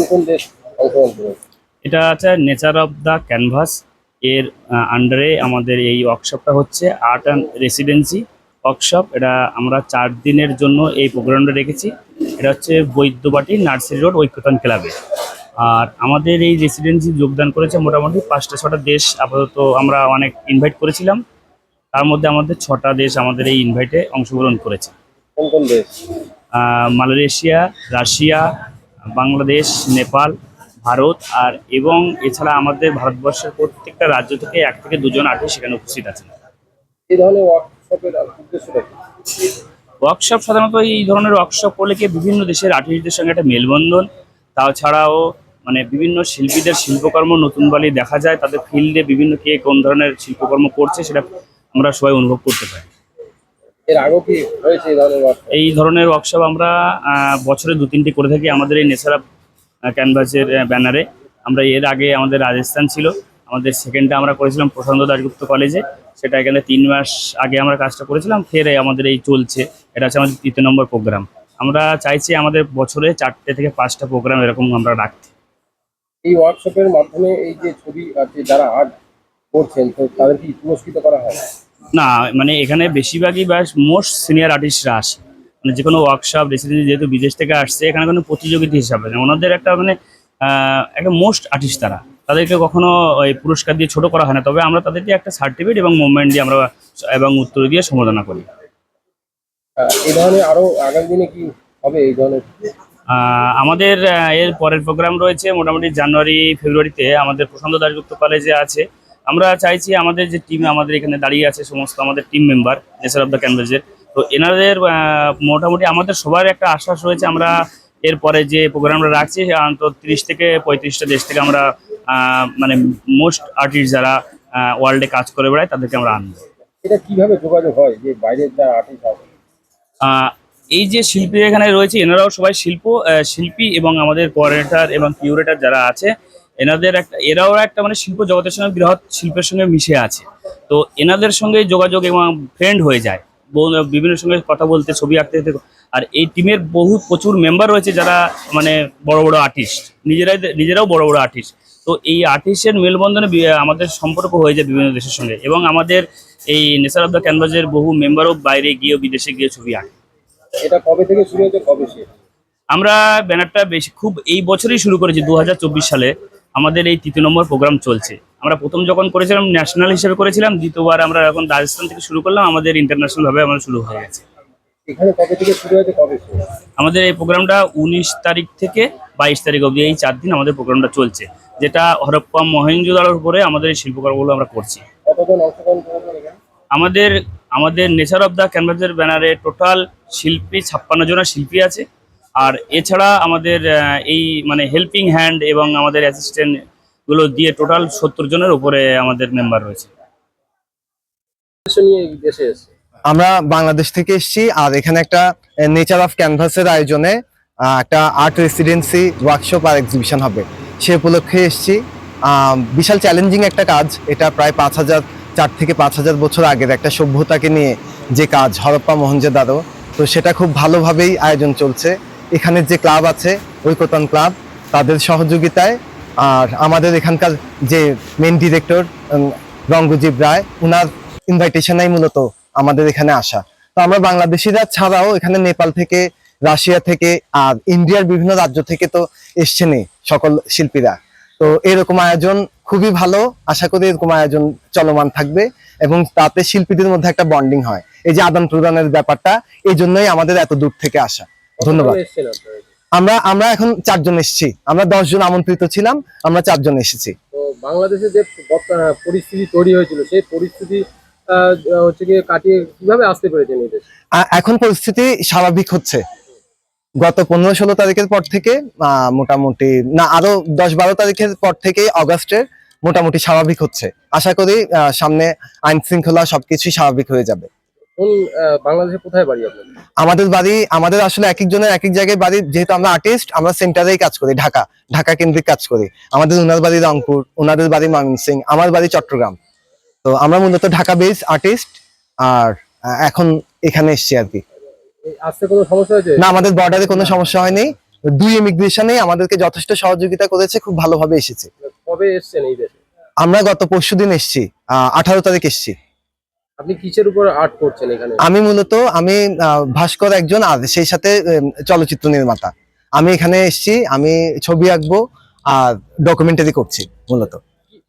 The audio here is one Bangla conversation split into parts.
কোন কোন দেশ অংশগ্রহণ করেছে এটা আছে নেচার অফ দ্য ক্যানভাস এর আন্ডারে আমাদের এই ওয়ার্কশপটা হচ্ছে আর্ট অ্যান্ড রেসিডেন্সি ওয়ার্কশপ এটা আমরা চার দিনের জন্য এই প্রোগ্রামটা রেখেছি। এটা হচ্ছে বৈদ্যবাটি নার্সারি রোড ঐক্যতান ক্লাবে। আর আমাদের এই রেসিডেন্সি যোগদান করেছে মোটামুটি পাঁচটা ছটা দেশ। আপাতত আমরা অনেক ইনভাইট করেছিলাম। তার মধ্যে আমাদের ছটা দেশ আমাদের এই ইনভাইটে অংশগ্রহণ করেছে। কোন কোন দেশ? মালয়েশিয়া রাশিয়া বাংলাদেশ নেপাল ভারত আর এবং এছাড়া আমাদের ভারতবর্ষের প্রত্যেকটা রাজ্য থেকে এক থেকে দুজন আর্টিস্ট সেখানে উপস্থিত আছেন। এই ধরনের ওয়ার্কশপের উদ্দেশ্যটা ওয়ার্কশপ সাধারণত এই ধরনের ওয়ার্কশপ করলে কি বিভিন্ন দেশের আর্টিস্টদের সঙ্গে একটা মেলবন্ধন তাছাড়াও মানে বিভিন্ন শিল্পীদের শিল্পকর্ম নতুন বালি দেখা যায় তাদের ফিল্ডে বিভিন্ন কে কোন ধরনের শিল্পকর্ম করছে সেটা আমরা সবাই অনুভব করতে পারি। এর আগেও কি হয়েছে এই ধরনের ওয়ার্কশপ এই ধরনের ওয়ার্কশপ আমরা বছরে দু তিনটি করে থাকি আমাদের এই নেশারা ক্যানভাসের ব্যানারে আমরা এর আগে আমাদের রাজস্থান ছিল আমাদের সেকেন্ডটা আমরা করেছিলাম প্রশান্ত দাশগুপ্ত কলেজে সেটা এখানে তিন মাস আগে আমরা কাজটা করেছিলাম ফের আমাদের এই চলছে। এটা হচ্ছে আমাদের তৃতীয় নম্বর প্রোগ্রাম আমরা চাইছি আমাদের বছরে চারটে থেকে পাঁচটা প্রোগ্রাম এরকম আমরা রাখতে। এই ওয়ার্কশপের মাধ্যমে এই যে ছবি আছে যারা আর্ট করছেন তো তাদেরকে পুরস্কৃত করা হয়? না মানে এখানে বেশিরভাগই বা মোস্ট সিনিয়র আর্টিস্টরা আসে। মানে যে কোনো ওয়ার্কশপ রেসিডেন্সি যেহেতু বিদেশ থেকে আসছে এখানে কোনো প্রতিযোগিতা হিসাবে না। ওনাদের একটা মানে একটা মোস্ট আর্টিস্ট তারা। তাদেরকে কখনো ওই পুরস্কার দিয়ে ছোট করা হয় না। তবে আমরা তাদেরকে একটা সার্টিফিকেট এবং মুভমেন্ট দিয়ে আমরা এবং উত্তর দিয়ে সম্বোধনা করি। এই ধরনের আরও আগামী দিনে কি হবে এই ধরনের? আমাদের এর পরের প্রোগ্রাম রয়েছে। মোটামুটি জানুয়ারি ফেব্রুয়ারিতে আমাদের প্রশান্ত দাশগুপ্ত কলেজে আছে। আমরা চাইছি আমাদের যে টিম আমাদের এখানে দাঁড়িয়ে আছে সমস্ত আমাদের team member nature of the ক্যানভাসের তো এনাদের মোটামুটি আমাদের সবার একটা আশ্বাস রয়েছে আমরা এরপরে যে প্রোগ্রামটা রাখছি অন্তত তিরিশ থেকে পঁয়ত্রিশটা দেশ থেকে আমরা মানে মোস্ট আর্টিস্ট যারা ওয়ার্ল্ডে কাজ করে বেড়ায় তাদেরকে আমরা আনব। এটা কীভাবে যোগাযোগ হয় যে বাইরের যারা আর্টিস্ট আছে? এই যে শিল্পী এখানে রয়েছে এনারাও সবাই শিল্প শিল্পী এবং আমাদের কোঅর্ডিনেটর এবং কিউরেটর যারা আছে এনাদের একটা এরাও একটা মানে শিল্প জগতের সঙ্গে বৃহৎ শিল্পের সঙ্গে মিশে আছে। তো এনাদের সঙ্গে যোগাযোগ এবং ফ্রেন্ড হয়ে যায়। বিভিন্ন সঙ্গে কথা বলতে ছবি আঁকতে আর এই টিমের বহু প্রচুর মেম্বার রয়েছে যারা মানে বড় বড় আর্টিস্ট নিজেরাই নিজেরাও বড় বড় আর্টিস্ট তো এই আর্টিস্টের মেলবন্ধনে আমাদের সম্পর্ক হয়ে যায় বিভিন্ন দেশের সঙ্গে। এবং আমাদের এই নেচার অফ দ্য ক্যানভাসের বহু মেম্বারও বাইরে গিয়ে বিদেশে গিয়ে ছবি আঁকে। এটা কবে থেকে শুরু হয়েছে কবে আমরা ব্যানারটা বেশি খুব এই বছরই শুরু করেছি দু হাজার চব্বিশ সালে। আমাদের এই তৃতীয় নম্বর প্রোগ্রাম চলছে। আমরা প্রথম যখন করেছিলাম ন্যাশনাল হিসেবে করেছিলাম দ্বিতীয়বার আমরা এখন রাজস্থান থেকে শুরু করলাম আমাদের ইন্টারন্যাশনাল ভাবে আমরা শুরু হয়ে গেছে। আমাদের এই প্রোগ্রামটা উনিশ তারিখ থেকে বাইশ তারিখ অবধি এই চার দিন আমাদের প্রোগ্রামটা চলছে। যেটা হরপ্পা মহেঞ্জোদারোর উপরে আমাদের এই শিল্পকর্মগুলো আমরা করছি। আমাদের আমাদের নেচার অফ দ্য ক্যানভাসের ব্যানারে টোটাল শিল্পী ছাপ্পান্ন জনের শিল্পী আছে। আর এছাড়া আমাদের এই মানে হেল্পিং হ্যান্ড এবং আমাদের অ্যাসিস্ট্যান্টগুলো দিয়ে টোটাল সত্তর জনের উপরে আমাদের মেম্বার রয়েছে। আমরা বাংলাদেশ থেকে এসেছি আর এখানে একটা নেচার অফ ক্যানভাসের আয়োজনে একটা আর্ট রেসিডেন্সি ওয়ার্কশপ আর এক্সিবিশন হবে। সে উপলক্ষে এসেছি। বিশাল চ্যালেঞ্জিং একটা কাজ। এটা প্রায় পাঁচ হাজার, চার থেকে পাঁচ হাজার বছর আগের একটা সভ্যতাকে নিয়ে যে কাজ হরপ্পা মহেঞ্জোদারো তো সেটা খুব ভালোভাবেই আয়োজন চলছে। এখানে যে ক্লাব আছে ঐকতন ক্লাব, তাদের সহযোগিতায় আর আমাদের এখানকার যে মেন ডিরেক্টর রঙ্গজীব রায়, উনার ইনভাইটেশনেই মূলত আমাদের এখানে আসা। তো আমরা বাংলাদেশিরা ছাড়াও এখানে নেপাল থেকে, রাশিয়া থেকে আর ইন্ডিয়ার বিভিন্ন রাজ্য থেকে তো এসছেনই সকল শিল্পীরা। তো এরকম আয়োজন খুবই ভালো। আশা করি এরকম আয়োজন চলমান থাকবে এবং তাতে শিল্পীদের মধ্যে একটা বন্ডিং হয়। এই যে আদান প্রদানের ব্যাপারটা এই জন্যই আমাদের এত দূর থেকে আসা। ধন্যবাদ। আমরা আমরা এখন চারজন এসেছি। আমরা দশ জন আমন্ত্রিত ছিলাম আমরা চারজন এসেছি। বাংলাদেশে যে পরিস্থিতি তৈরি হয়েছিল সেই পরিস্থিতি আহ, হচ্ছে গিয়ে কাটিয়ে কীভাবে আসতে পেরেছেন এই দেশে আ- এখন পরিস্থিতি স্বাভাবিক হচ্ছে। গত পনেরো ষোলো তারিখের পর থেকে আহ, মোটামুটি না আরও দশ বারো তারিখের পর থেকে অগাস্টের মোটামুটি স্বাভাবিক হচ্ছে। আশা করি সামনে আইন শৃঙ্খলা সবকিছুই স্বাভাবিক হয়ে যাবে। কোন বাংলাদেশে কোথায় বাড়ি আপনাদের? আমাদের বাড়ি আমাদের আসলে এক একজনের এক এক জায়গায় বাড়ি। যেহেতু আমরা আর্টিস্ট আমরা সেন্টারেই কাজ করি ঢাকা। ঢাকা কেন্দ্রিক কাজ করি। আমাদের উনার বাড়ি রংপুর ওনাদের বাড়ি ময়মনসিং আমার বাড়ি চট্টগ্রাম। তো আমরা মূলত ঢাকা বেস আর্টিস্ট আর এখন এখানে এসছি আর কি। আসতে কোনো সমস্যা হয়েছে? না আমাদের বর্ডারে কোনো সমস্যা হয়নি। দুই ইমিগ্রেশনে আমাদেরকে যথেষ্ট সহযোগিতা করেছে খুব ভালোভাবে এসেছে। কবে এসছেন এই দেশে? আমরা গত পরশুদিন এসেছি আঠারো তারিখ এসেছি। আপনি কিসের উপর আর্ট করছেন এখানে? আমি মূলত আমি ভাস্কর একজন আর সেই সাথে চলচ্চিত্র নির্মাতা। আমি এখানে এসেছি আমি ছবি আঁকবো আর ডকুমেন্টারি করছি মূলত।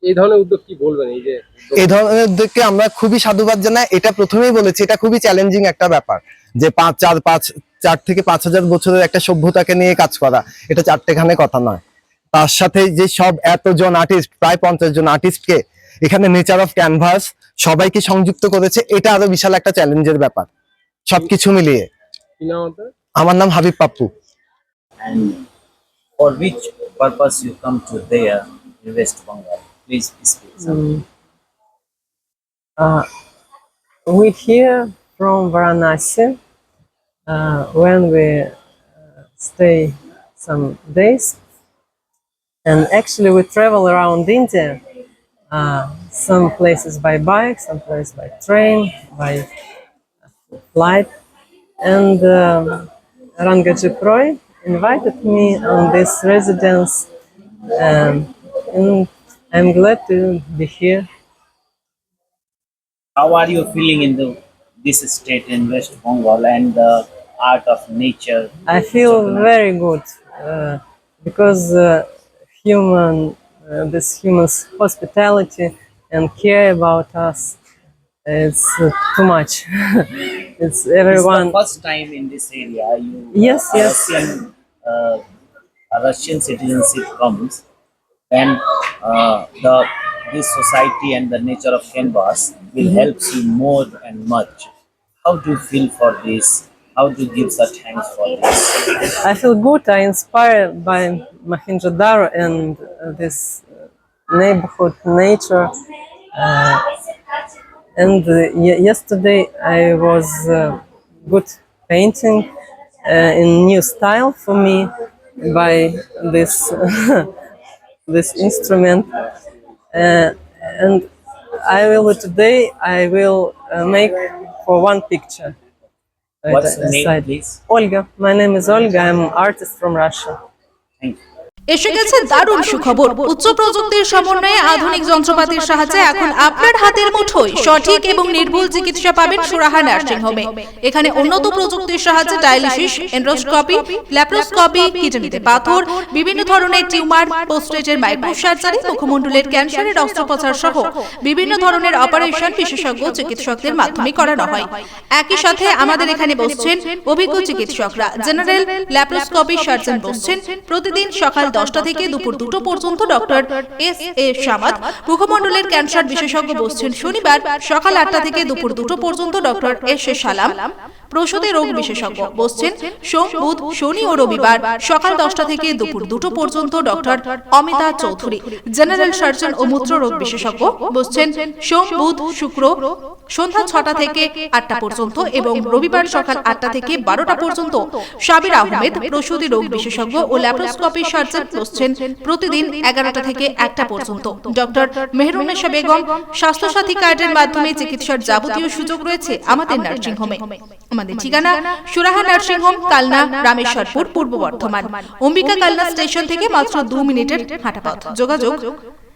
এই ধরনের উদ্যোগ কি বলবেন এই যে এই ধরনের উদ্যোগকে আমরা খুবই সাধুবাদ জানাই। এটা প্রথমেই বলেছি এটা খুবই চ্যালেঞ্জিং একটা ব্যাপার যে পাঁচ চার পাঁচ চার থেকে পাঁচ হাজার বছরের একটা সভ্যতাকে নিয়ে কাজ করা এটা চারটেখানে কথা নয়। তার সাথে যে সব এতজন আর্টিস্ট প্রায় পঞ্চাশ জন আর্টিস্টকে এখানে নেচার অফ ক্যানভাস সবাইকে সংযুক্ত করেছে এটা আরও বিশাল একটা চ্যালেঞ্জের ব্যাপার সবকিছু মিলিয়ে আমার নাম Habib Pappu and for which purpose you come to there in West Bengal? Please speak. Mm. Uh, we here from Varanasi uh, when we uh, stay some days, and actually we travel around India. Uh, some places by bike, some places by train, by flight, and um, Rangaji Proy invited me on this residence, um, and I'm glad to be here. How are you feeling in the this state in West Bengal and the art of nature? I feel very good uh, because uh, human, uh, this human's hospitality and care about us, it's uh, too much. it's This is the everyone. first time in this area you Yes, a yes. Russian, uh, a Russian citizenship comes, then uh, the this society and the nature of canvas will Mm-hmm. help you more and much. How do you feel for this? How do you give such thanks for this? I feel good. I inspired by Mohenjo-daro and uh, this neighborhood nature. Uh, and uh, ye- yesterday I was uh, good painting uh, in new style for me by this this instrument. Uh, and I will today I will uh, make for one picture. What's the name, please? Olga. My name is Olga. I'm an artist from Russia. Thank you. এসে গেছে দারুণ সুখবর। উচ্চ প্রযুক্তির সমন্বয়ে আধুনিক যন্ত্রপাতির সাহায্যে এখন আপনার হাতের মুঠোয় সঠিক এবং নির্ভুল চিকিৎসা পাবেন সুরাহা নার্সিং হোমে। এখানে উন্নত প্রযুক্তির সাহায্যে ডায়ালিসিস এন্ড্রোস্কোপি ল্যাপ্রোস্কোপি কিডনিতে পাথর বিভিন্ন ধরনের টিউমার পোস্টেজের মাইক্রো সার্জারি মুখমণ্ডলের ক্যান্সারের অস্ত্রোপচার সহ বিভিন্ন ধরনের অপারেশন বিশেষজ্ঞ চিকিৎসকদের মাধ্যমে করানো হয়। একই সাথে আমাদের এখানে বসছেন অভিজ্ঞ চিকিৎসকরা জেনারেল ল্যাপ্রোস্কোপি সার্জন বসছেন প্রতিদিন সকাল দশটা থেকে দুপুর দুটো পর্যন্ত ডক্টর এস এ সামাদ মুখমণ্ডলের ক্যান্সার বিশেষজ্ঞ বসছেন শনিবার সকাল আটটা থেকে দুপুর দুটো পর্যন্ত ডক্টর এস এ সালাম। প্রসূতি রোগ বিশেষজ্ঞ বসছেন সোম বুধ শনি ও রবিবার সকাল দশটা থেকে দুপুর দুটো পর্যন্ত doctor Amita Chowdhury general surgeon ও মূত্র রোগ বিশেষজ্ঞ বসছেন সোম বুধ শুক্র সন্ধ্যা ছটা থেকে আটটা পর্যন্ত এবং রবিবার সকাল আটটা থেকে বারোটা পর্যন্ত সাবির আহমেদ প্রসূতি রোগ বিশেষজ্ঞ ও ল্যাপ্রোস্কোপি সার্জন বসছেন প্রতিদিন এগারোটা থেকে একটা পর্যন্ত ডক্টর মেহরুন্নেসা বেগম স্বাস্থ্যসাথী কার্ডের মাধ্যমে চিকিৎসার যাবতীয় সুযোগ রয়েছে আমাদের নার্সিং হোমে আমাদের ঠিকানা সুরাহা নার্সিং হোম কালনা রামেশ্বরপুর পূর্ব বর্ধমান অম্বিকা কালনা স্টেশন থেকে মাত্র দু মিনিটের হাঁটা পথ যোগাযোগ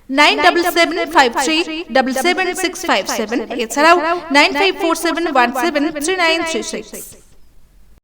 nine double seven five three double seven six five seven এছাড়াও nine five four seven one seven three nine three six.